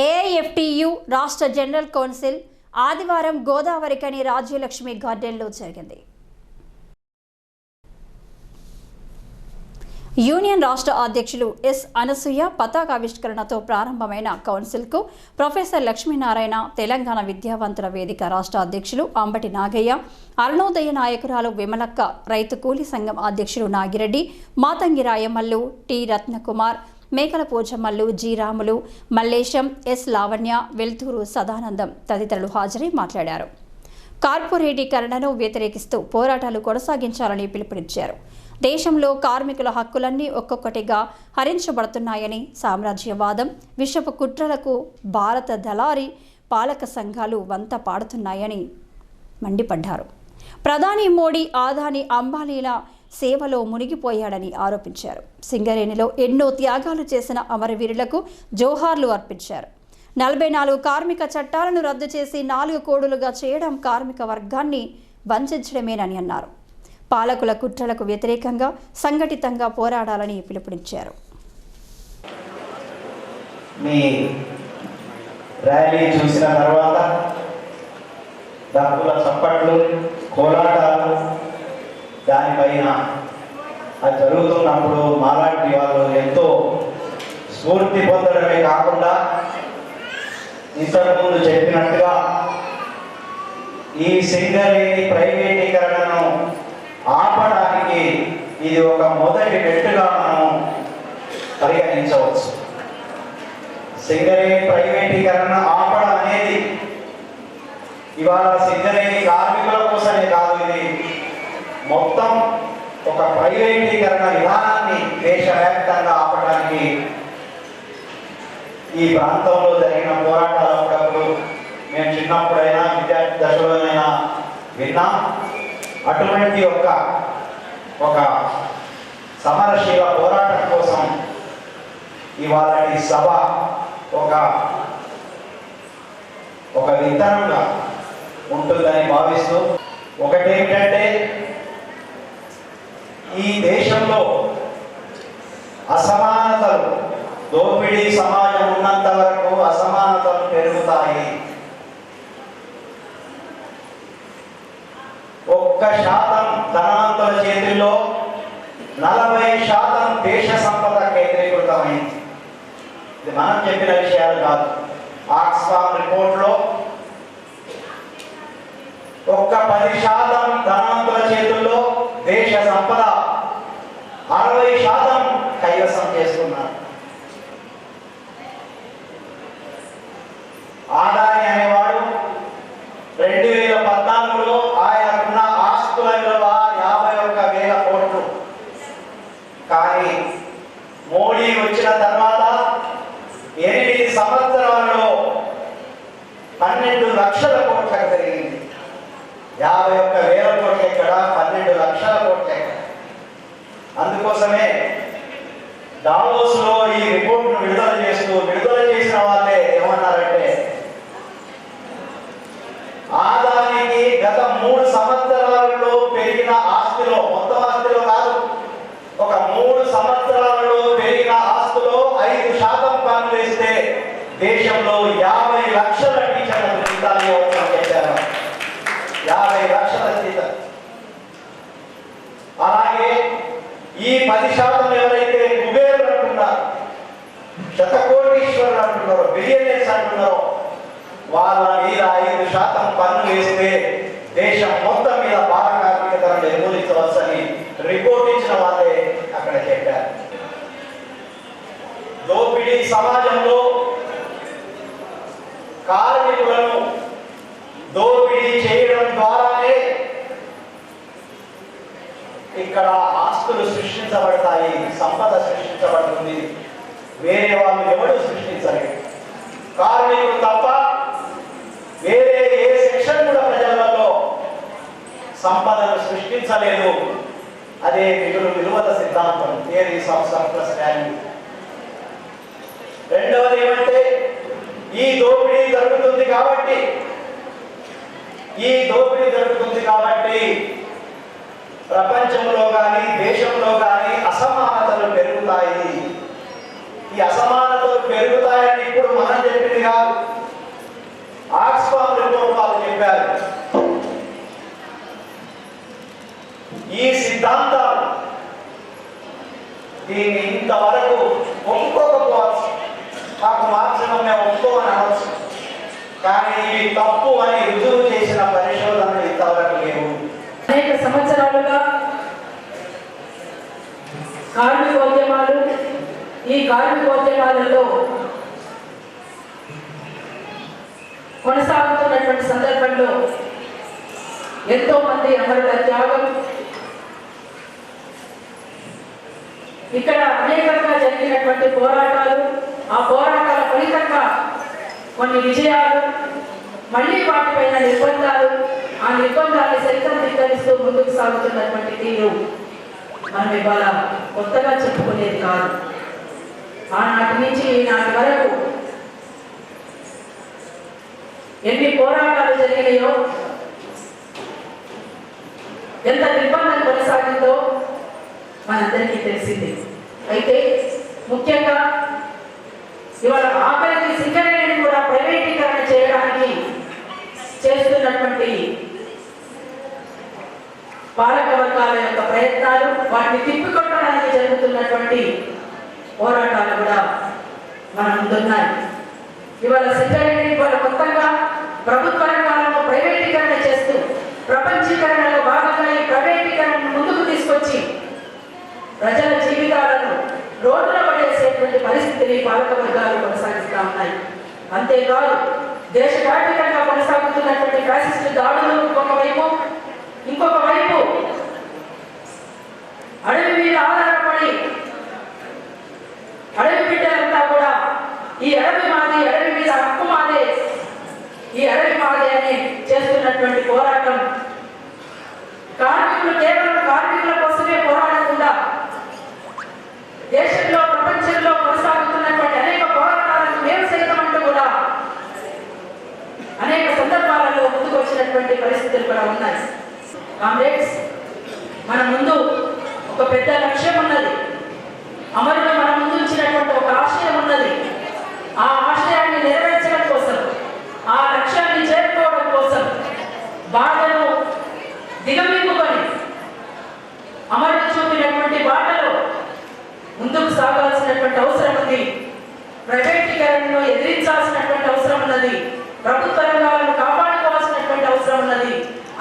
AIFTU రాష్ట్ర general council ఆదివారం గోదావరికని రాజ్యలక్ష్మి గార్డెన్లో జరిగింది. యూనియన్ రాష్ట్ర అధ్యక్షులు ఎస్ అనసూయ పతాకావిష్కరణతో ప్రారంభమైన కౌన్సిల్కు ప్రొఫెసర్ లక్ష్మీనారాయణ తెలంగాణ విద్యావంతుల వేదిక రాష్ట్ర అధ్యక్షులు అంబటి నాగయ్య అరుణోదయ నాయకురాలు విమలక్క రైతు కూలీ సంఘం అధ్యక్షులు Nagireddy Mathangi Rayamallu T Ratnakumar Mekala Pochammallu G Ramulu Mallesham S Lavanya Velthuru Sadanandam తదితరులు హాజరై మాట్లాడారు. కార్పొరేటీకరణను వ్యతిరేకిస్తూ పోరాటాలు కొనసాగించాలని పిలుపునిచ్చారు. దేశంలో కార్మికుల హక్కులన్నీ ఒక్కొక్కటిగా హరించబడుతున్నాయని సామ్రాజ్యవాదం విషపు కుట్రలకు భారత దళారి పాలక సంఘాలు వంత పాడుతున్నాయని మండిపడ్డారు. ప్రధాని మోడీ ఆదాని అంబానీల సేవలో మునిగిపోయాడని ఆరోపించారు. సింగరేణిలో ఎన్నో త్యాగాలు చేసిన అమరవీరులకు జోహార్లు అర్పించారు. నలభై నాలుగు కార్మిక చట్టాలను రద్దు చేసి నాలుగు కోడులుగా చేయడం కార్మిక వర్గాన్ని వంచడమేనని అన్నారు. పాలకుల కుట్రలకు వ్యతిరేకంగా సంఘటితంగా పోరాడాలని పిలుపునిచ్చారు. మీ ర్యాలీ చూసిన తర్వాత డబ్బుల చప్పట్లు కోలాటాలు దానిపైన అది జరుగుతున్నప్పుడు మాలాంటి వాళ్ళు ఎంతో స్ఫూర్తి పొందడమే కాకుండా ఇంతకుముందు చెప్పినట్టుగా ఈ సింగరేణి ప్రైవేటీకరణను ఆపడానికి ఇది ఒక మొదటి మెట్టుగా మనం పరిగణించవచ్చు. సింగరేణి ప్రైవేటీకరణ ఆపడం అనేది ఇవాళ సింగరేణి కార్మికుల కోసమే కాదు ఇది మొత్తం ఒక ప్రైవేటీకరణ విధానాన్ని దేశవ్యాప్తంగా ఆపడానికి ఈ ప్రాంతంలో జరిగిన పోరాటాలు అప్పుడప్పుడు మేము చిన్నప్పుడైనా విద్యార్థి దశలోనైనా విన్నాం. అటువంటి ఒక ఒక సమరశీల పోరాటం కోసం ఇవాళ ఈ సభ ఒక ఒక విత్తనంగా ఉంటుందని భావిస్తూ ఒకటేమిటంటే ఈ దేశంలో అసమానతలు దోపిడీ సమాజం ఉన్నంత వరకు అసమానతలు పెరుగుతాయి. ఒక్క శాతం ధనవంతుల చేతిలో నలభై శాతం దేశ సంపద కేంద్రీకృతమైంది. ఇది మనం చెప్పిన విషయాలు కాదు. ఆక్స్ఫామ్ రిపోర్ట్లో ఒక్క పది శాతం ధనవంతుల చేతుల్లో దేశ సంపద అరవై శాతం కైవసం చేసుకున్నారు ఆదాని అనేవాడు రెండు వేల పద్నాలుగులో ఆయనకున్న ఆస్తుల విలువ యాభై ఒక్క వేల కోట్లు కానీ మోడీ వచ్చిన తర్వాత ఎనిమిది సంవత్సరాలలో పన్నెండు లక్షల కోట్లకు పెరిగింది. యాభై ఒక్క వేల కోట్లు ఎక్కడ? పన్నెండు లక్షల కోట్లు ఎక్కడ? అందుకోసమే డావోస్లో ఈ రిపోర్ట్ను విడుదల చేస్తూ విడుదల చేసిన వాళ్ళే ఏమన్నారంటే ఆదానికి గత మూడు సంవత్సరాలలో పెరిగిన ఆస్తిలో కాదు ఒక మూడు సంవత్సరాలలో పెరిగిన ఆస్తిలో ఐదు శాతం పన్ను వేస్తే దేశంలో యాభై లక్షల టీచర్లకు జీతాలు ఇవ్వవచ్చని చెప్పారు యాభై లక్షల జీతం అలాగే ఈ పది శాతం ఎవరైతే కుబేరులు అంటున్నారు శతకోటీశ్వరులు అంటున్నారో బిలియనర్స్ అంటున్నారో వాళ్ళ మీద ఐదు శాతం పన్ను వేస్తే దేశం మొత్తం మీద బాల కార్మికతను నిర్మూలించవచ్చని రిపోర్ట్ ఇచ్చిన వాళ్ళే అక్కడ చెప్పారు. దోపిడీ సమాజంలో కార్మికులను దోపిడీ చేయడం ద్వారానే ఇక్కడ ఆస్తులు సృష్టించబడతాయి సంపద సృష్టించబడుతుంది. వేరే వాళ్ళు ఎవరు సృష్టించలేదు కార్మికులు తప్ప వేరే ఏ సెక్షన్ కూడా ప్రజలలో సంపదను సృష్టించలేదు. అదే మిగులు విలువల సిద్ధాంతం థియరీస్ ఆఫ్ సర్ప్లస్ వాల్యూ. రెండవది ఏమంటే ఈ దోపిడీ జరుగుతుంది కాబట్టి ఈ దోపిడీ జరుగుతుంది కాబట్టి ప్రపంచంలో కానీ దేశంలో కానీ అసమానతలు పెరుగుతాయి. ఈ అసమానతలు పెరుగుతాయని ఇప్పుడు మనం చెప్పింది కాదు. ఆక్స్ఫామ్ రిపోర్ట్ వాళ్ళు చెప్పారు. ఈ సిద్ధాంతాలు దీన్ని ఇంతవరకు ఒప్పుకోకపోవచ్చు మాకు మార్చడం మేము ఒప్పుకోమని అనవచ్చు కానీ ఇవి తప్పు అని రుజువు చేసిన పరిశోధన ఇంతవరకు లేవు. కార్మికోద్యమాలు ఈ కార్మికోద్యమాలలో కొనసాగుతున్నటువంటి సందర్భంలో ఎంతో మంది అమరుల త్యాగం ఇక్కడ అనేకంగా జరిగినటువంటి పోరాటాలు ఆ పోరాటాల ఫలితంగా కొన్ని విజయాలు మళ్ళీ వాటిపైన నిర్బంధాలు ఆ నిర్బంధాన్ని సైతం ధిక్కరిస్తూ ముందుకు సాగుతున్నటువంటి తీరు. మనం ఇవాళ కొత్తగా చెప్పుకునేది కాదు. ఆనాటి నుంచి ఈనాటి వరకు ఎన్ని పోరాటాలు జరిగినాయో ఎంత నిర్బంధం కొనసాగిందో మనందరికీ తెలిసింది. అయితే ముఖ్యంగా ఇవాళ ఆ సింగరేణిని కూడా ప్రైవేటీకరణ చేయడానికి చేస్తున్నటువంటి పాలక వర్గాల యొక్క ప్రయత్నాలు వాటిని తిప్పికొట్టడానికి జరుగుతున్నటువంటి పోరాటాలు కూడా మన ముందున్నాయి. ఇవాళ సింగరేణి ఇవాళ కొత్తగా ప్రభుత్వ రంగాలను ప్రైవేటీకరణ చేస్తూ ప్రపంచీకరణలో భాగంగా ఈ ప్రైవేటీకరణను ముందుకు తీసుకొచ్చి ప్రజల జీవితాలను రోడ్డున పడేసేటువంటి పరిస్థితిని పాలక వర్గాలు కొనసాగిస్తూ ఉన్నాయి. అంతేకాదు దేశవ్యాప్తంగా కొనసాగుతున్నటువంటి ఫ్యాసిస్టు దాడు ఇంకొక వైపు అడవి మీద ఆధారపడి అడవి బిడ్డలంతా కూడా ఈ అడవి మాది అడవి మీద హక్కు మాదే ఈ అడవి మాదే అని చేస్తున్నటువంటి పోరాటం కార్మికులు కేవలం కార్మికుల కోసమే పోరాడకుండా దేశంలో ప్రపంచంలో కొనసాగుతున్నటువంటి అనేక పోరాటాలను మేము సైతం అంటూ కూడా అనేక సందర్భాలలో ముందుకు వచ్చినటువంటి పరిస్థితులు కూడా ఉన్నాయి కామ్రేడ్స్ మన ముందు ఒక పెద్ద లక్ష్యం ఉన్నది అమరుడు మన ముందు ఉంచినటువంటి ఒక ఆశయం ఉన్నది ఆ ఆశయాన్ని నెరవేర్చడం కోసం ఆ లక్ష్యాన్ని చేరుకోవడం కోసం బాటలు దిగమింగుకొని అమరుడు చూపినటువంటి బాటలో ముందుకు సాగాల్సినటువంటి అవసరం ఉంది. ప్రైవేటీకరణను ఎదిరించాల్సినటువంటి అవసరం ఉన్నది. ప్రభుత్వ రంగాలను కాపాడుకోవాల్సినటువంటి అవసరం ఉన్నది.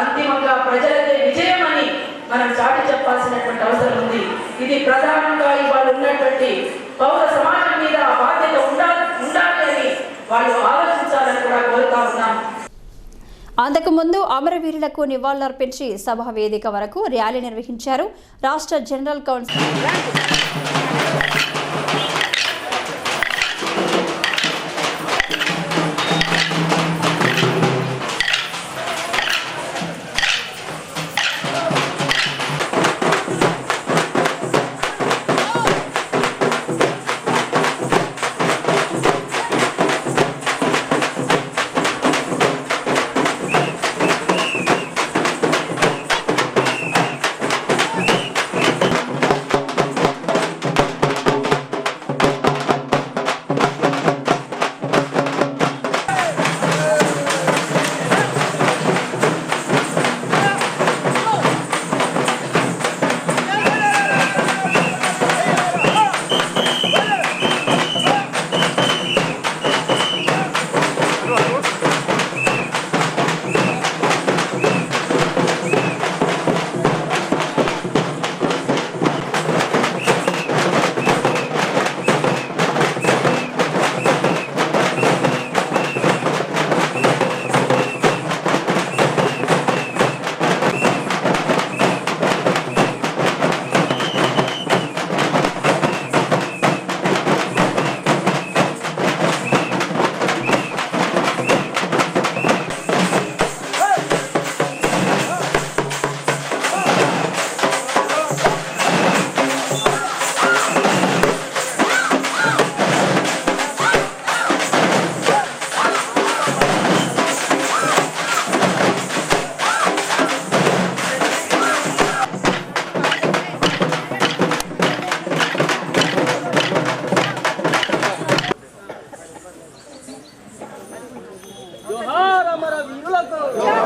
అంతిమంగా ప్రజలదే విజయం అని మనం చాటి చెప్పాల్సినటువంటి అవసరం ఉంది. ఇది ప్రధానంగా ఇవాళ ఉన్నటువంటి పౌర సమాజం మీద బాధ్యత ఉండాలి ఉండాలి అని వాళ్ళు ఆలోచించాలని కూడా కోరుతా ఉన్నాం. అంతకుముందు అమరవీరులకు నివాళులర్పించి సభ వేదిక వరకు ర్యాలీ నిర్వహించారు రాష్ట్ర జనరల్ కౌన్సిల్. কত